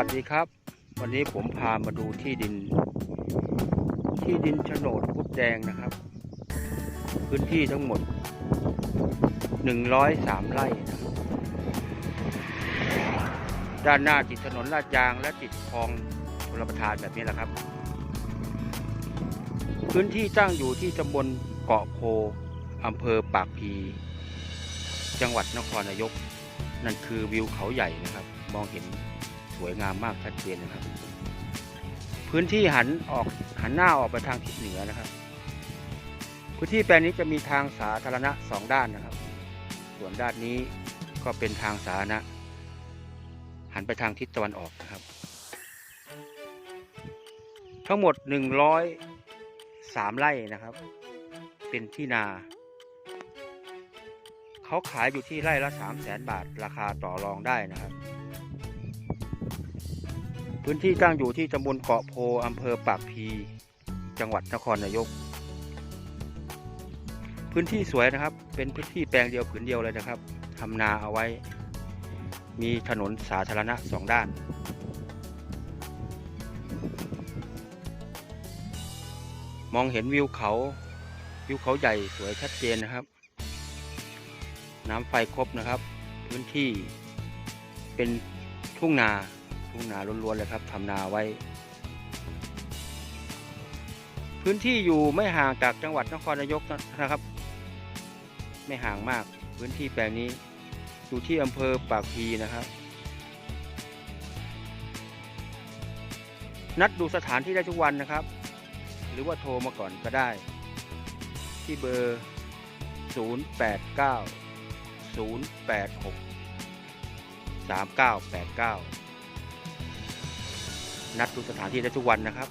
วัสดีครับ วันนี้ผมพามาดูที่ดิน ที่ดินโฉนดพุดแดงนะครับ พื้นที่ทั้งหมด 103 ไร่นะครับด้านหน้าติดถนนลาดยางและติดคลองชลประทานแบบนี้แหละครับ พื้นที่ตั้งอยู่ที่ตำบลเกาะโพอำเภอปากพี จังหวัดนครนายก นั่นคือวิวเขาใหญ่นะครับ มองเห็น สวยงามมากชัดเจนนะครับ พื้นที่หันออกหันหน้าออกไปทางทิศเหนือนะครับ พื้นที่แปลงนี้จะมีทางสาธารณะสองด้านนะครับ ส่วนด้านนี้ก็เป็นทางสาธารณะ หันไปทางทิศตะวันออกนะครับ ทั้งหมดหนึ่งร้อยสามไร่นะครับ เป็นที่นาเขาขายอยู่ที่ไร่ละสามแสนบาท ราคาต่อรองได้นะครับ พื้นที่ตั้งอยู่ที่ตำบลเกาะโพอำเภอปากพี จังหวัดนครนายก พื้นที่สวยนะครับ เป็นพื้นที่แปลงเดียวผืนเดียวเลยนะครับทำนาเอาไว้ มีถนนสาธารณะสองด้าน มองเห็นวิวเขาวิวเขาใหญ่สวยชัดเจนนะครับ น้ำไฟครบนะครับ พื้นที่เป็นทุ่งนา ทุ่งนาล้วนๆเลยครับทำนาไว้ พื้นที่อยู่ไม่ห่างจากจังหวัดนครนายกนะครับ ไม่ห่างมากพื้นที่แปลงนี้ อยู่ที่อำเภอปากพีนะครับ นัดดูสถานที่ได้ทุกวันนะครับ หรือว่าโทรมาก่อนก็ได้ ที่เบอร์ 089 086 3989 นัดดูสถานที่ได้ทุกวันนะครับ